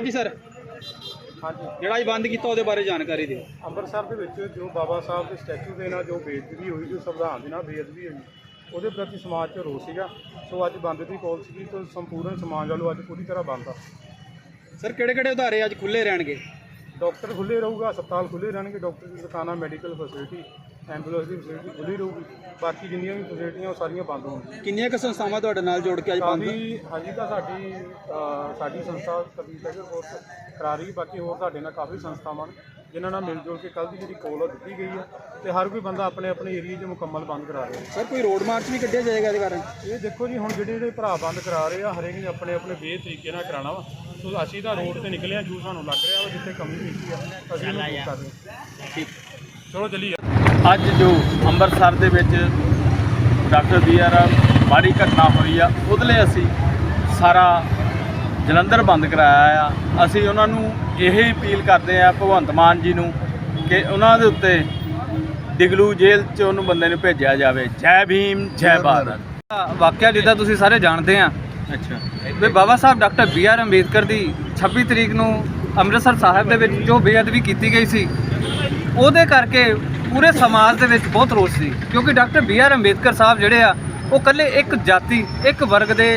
ਜਿਹੜਾ ਅੱਜ ਬੰਦ ਕੀਤਾ ਉਹਦੇ ਬਾਰੇ ਜਾਣਕਾਰੀ ਦਿਓ। ਅੰਮ੍ਰਿਤਸਰ ਦੇ ਵਿੱਚ ਜੋ ਬਾਬਾ ਸਾਹਿਬ ਦੇ ਸਟੈਚੂ ਦੇ ਨਾਲ ਜੋ ਬੇਇੱਜ਼ਤੀ ਹੋਈ ਜੋ ਸੰਵਿਧਾਨ ਦੇ ਨਾਲ ਬੇਅਦਬੀ ਹੋਈ ਉਹਦੇ ਪ੍ਰਤੀ ਸਮਾਜ 'ਚ ਰੋਸ ਸੀਗਾ। ਸੋ ਅੱਜ ਬੰਦ ਦੀ ਕਾਲ ਸੀਗੀ ਤੇ ਸੰਪੂਰਨ ਸਮਾਜ ਵੱਲੋਂ ਅੱਜ ਪੂਰੀ ਤਰ੍ਹਾਂ ਬੰਦ ਆ। ਸਰ ਕਿਹੜੇ ਕਿਹੜੇ ਉਧਾਰੇ ਅੱਜ ਖੁੱਲੇ ਰਹਿਣਗੇ? ਡਾਕਟਰ ਖੁੱਲੇ ਰਹੂਗਾ ਹਸਪਤਾਲ ਖੁੱਲੇ ਰਹਿਣਗੇ ਡਾਕਟਰ ਦੀ ਦੁਕਾਨਾਂ ਮੈਡੀਕਲ ਫੈਸਿਲਿਟੀ। ਐਂਬੂਲੈਂਸ ਦੀ ਫੈਸਿਲਿਟੀ ਖੁੱਲੀ ਰਹੂਗੀ। ਬਾਕੀ ਜਿੰਨੀਆਂ ਵੀ ਫੈਸਿਲਿਟੀਆਂ ਉਹ ਸਾਰੀਆਂ ਬੰਦ ਹੋਣਗੀਆਂ ਕਿੰਨੀਆਂ ਕੁ ਸੰਸਥਾਵਾਂ ਤੁਹਾਡੇ ਨਾਲ ਜੋੜ ਕੇ ਅੱਜ ਬੰਦ ਕਾਫੀ ਹਾਂਜੀ ਤਾਂ ਸਾਡੀ ਅ, ਸਾਡੀ ਸੰਸਥਾ ਕਬੀਰ ਟੈਗਰ ਕੋਰਸ ਕਰਾ ਰਹੀ ਬਾਕੀ ਹੋਰ ਸਾਡੇ ਨਾਲ ਕਾਫੀ ਸੰਸਥਾਵਾਂ ਨੇ ਜਿਨ੍ਹਾਂ ਨਾਲ ਮਿਲ ਜੁਲ ਕੇ ਕੱਲ ਦੀ ਜਿਹੜੀ ਕੋਲ ਉਹ ਦਿੱਤੀ ਗਈ ਹੈ ਤੇ ਹਰ ਕੋਈ ਬੰਦਾ ਆਪਣੇ ਆਪਣੇ ਏਰੀਆ 'ਚ ਮੁਕੰਮਲ ਬੰਦ ਕਰਾ ਰਿਹਾ। ਸਰ ਕੋਈ ਰੋਡ ਮਾਰਚ ਵੀ ਕੱਢਿਆ ਜਾਏਗਾ ਇਹਦੇ ਬਾਰੇ ਇਹ ਦੇਖੋ ਜੀ ਹੁਣ ਜਿਹੜੇ ਜਿਹੜੇ ਭਰਾ ਬੰਦ ਕਰਾ ਰਹੇ ਆ ਹਰੇਕ ਨੇ ਆਪਣੇ ਆਪਣੇ ਵੇ ਤਰੀਕੇ ਨਾਲ ਕਰਾਉਣਾ ਵਾ। ਸੋ ਅਸੀਂ ਤਾਂ ਰੋਡ ਤੇ ਨਿਕਲੇ ਆ ਜੋ ਸਾਨੂੰ ਲੱਗ ਰਿਹਾ ਵਾ ਜਿੱਥੇ ਕਮੀ ਪੇਸ਼ੀ ਆ ਅਸੀਂ ਉਹਨੂੰ ਦੂਰ ਕਰ ਰਹੇ ਹਾਂ ਠੀਕ। ਚਲੋ ਚੱਲੀਏ। ਅੱਜ ਜੋ ਅੰਮ੍ਰਿਤਸਰ ਦੇ ਵਿੱਚ ਡਾਕਟਰ ਬੀ ਆਰ ਮਾੜੀ ਘਟਨਾ ਹੋਈ ਆ ਉਹਦੇ ਲਈ ਅਸੀਂ ਸਾਰਾ ਜਲੰਧਰ ਬੰਦ ਕਰਾਇਆ ਆ। ਅਸੀਂ ਉਹਨਾਂ ਨੂੰ ਇਹ ਅਪੀਲ ਕਰਦੇ ਆ ਭਗਵੰਤ ਮਾਨ ਜੀ ਨੂੰ ਕਿ ਉਹਨਾਂ ਦੇ ਉੱਤੇ ਡਿਗਲੂ ਜੇਲ੍ਹ 'ਚ ਉਹਨੂੰ ਬੰਦੇ ਨੂੰ ਭੇਜਿਆ ਜਾਵੇ। ਜੈ ਭੀਮ ਜੈ ਭਾਰਤ। ਵਾਕਿਆ ਜਿੱਦਾਂ ਤੁਸੀਂ ਸਾਰੇ ਜਾਣਦੇ ਆ ਅੱਛਾ। ਵੀ Baba Sahib doctor B R Ambedkar ਦੀ 26 ਤਰੀਕ ਨੂੰ ਅੰਮ੍ਰਿਤਸਰ ਸਾਹਿਬ ਦੇ ਵਿੱਚ ਜੋ ਬੇਅਦਬੀ ਕੀਤੀ ਗਈ ਸੀ ਉਹਦੇ ਕਰਕੇ ਪੂਰੇ ਸਮਾਜ ਦੇ ਵਿੱਚ ਬਹੁਤ ਰੋਸ ਸੀ, ਕਿਉਂਕਿ doctor B R Ambedkar Sahib ਜਿਹੜੇ ਆ, ਉਹ ਇਕੱਲੇ ਇੱਕ ਜਾਤੀ, ਇੱਕ ਵਰਗ ਦੇ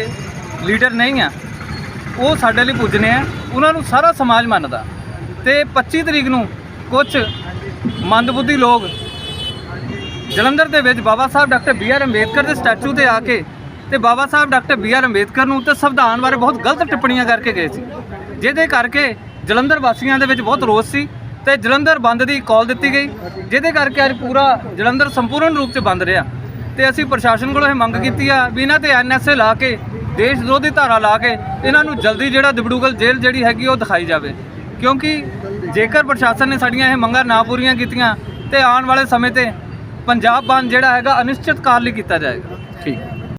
ਲੀਡਰ ਨਹੀਂ ਆ। ਉਹ ਸਾਡੇ ਲਈ ਪੁੱਜਨੇ ਆ, ਉਹਨਾਂ ਨੂੰ ਸਾਰਾ ਸਮਾਜ ਮੰਨਦਾ। ਤੇ 25 ਤਰੀਕ ਨੂੰ ਕੁਝ ਮੰਦਬੁੱਧੀ ਲੋਕ ਜਲੰਧਰ ਦੇ ਵਿੱਚ Baba Sahib doctor B R Ambedkar ਦੇ ਸਟੈਚੂ ਤੇ ਆ ਕੇ ਤੇ Baba Sahib doctor B R Ambedkar ਨੂੰ ਤੇ ਸੰਵਿਧਾਨ ਬਾਰੇ ਬਹੁਤ ਗਲਤ ਟਿੱਪਣੀਆਂ ਕਰਕੇ ਗਏ ਸੀ। ਜਿਹਦੇ ਕਰਕੇ ਜਲੰਧਰ ਵਾਸੀਆਂ ਦੇ ਵਿੱਚ ਬਹੁਤ ਰੋਸ ਸੀ। ਤੇ ਜਲੰਧਰ ਬੰਦ ਦੀ ਕਾਲ ਦਿੱਤੀ ਗਈ, ਜਿਹਦੇ ਕਰਕੇ ਅੱਜ ਪੂਰਾ ਜਲੰਧਰ ਸੰਪੂਰਨ ਰੂਪ 'ਚ ਬੰਦ ਰਿਹਾ। ਤੇ ਅਸੀਂ ਪ੍ਰਸ਼ਾਸਨ ਕੋਲੋਂ ਇਹ ਮੰਗ ਕੀਤੀ ਆ ਵੀ ਇਹਨਾਂ ਤੇ ਐਨਐਸਏ ਲਾ ਕੇ, ਦੇਸ਼ ਵਿਰੋਧੀ ਧਾਰਾ ਲਾ ਕੇ ਇਹਨਾਂ ਨੂੰ ਜਲਦੀ ਜਿਹੜਾ ਦਿਬੜੂਗਲ ਜੇਲ੍ਹ ਜਿਹੜੀ ਹੈਗੀ ਉਹ ਦਿਖਾਈ ਜਾਵੇ। ਕਿਉਂਕਿ ਜੇਕਰ ਪ੍ਰਸ਼ਾਸਨ ਨੇ ਸਾਡੀਆਂ ਇਹ ਮੰਗਾਂ ਨਾ ਪੂਰੀਆਂ ਕੀਤੀਆਂ ਤੇ ਆਉਣ ਵਾਲੇ ਸਮੇਂ ਤੇ ਪੰਜਾਬ ਬੰਦ ਜਿਹੜਾ ਹੈਗਾ ਅਨਿਸ਼ਚਿਤ ਕਾਲ ਲਈ ਕੀਤਾ ਜਾਏਗਾ। ਠੀਕ।